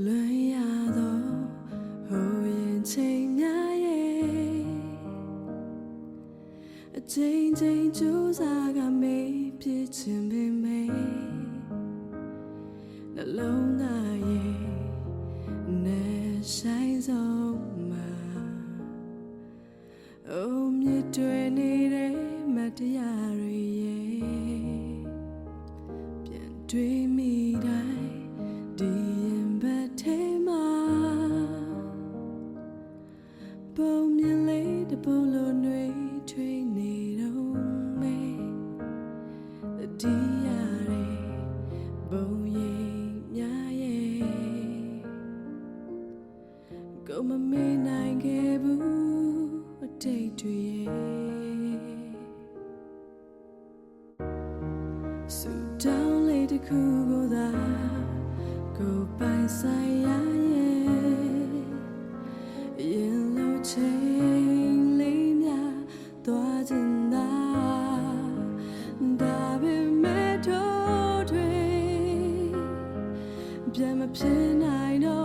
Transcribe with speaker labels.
Speaker 1: လွန်ရသောဟိုရင်ချိန်များရဲ့အချိန်ချင်းကြိုးစားကမေးပြစ်ချင်ပေမယ့်နှလုံးသားရဲ့နဲ့ဆိုင်ဆုံးမှာအိုမြစ်တွေနေတဲ့မတရားတွေရဲ့ပြန်တွေးမိတို ပုံမြင်လေးတစ်ပုံလိုနှွေးထွေးနေတော့မေဒီရတဲ့ပုံရိပ်များရဲ့ကိုမမေ့နိုင်ခဲ့ဘူးအတိတ်တွေရဲ့စူတောင်းလေးတစ်ခုကိုသာ bien ma peine, I know.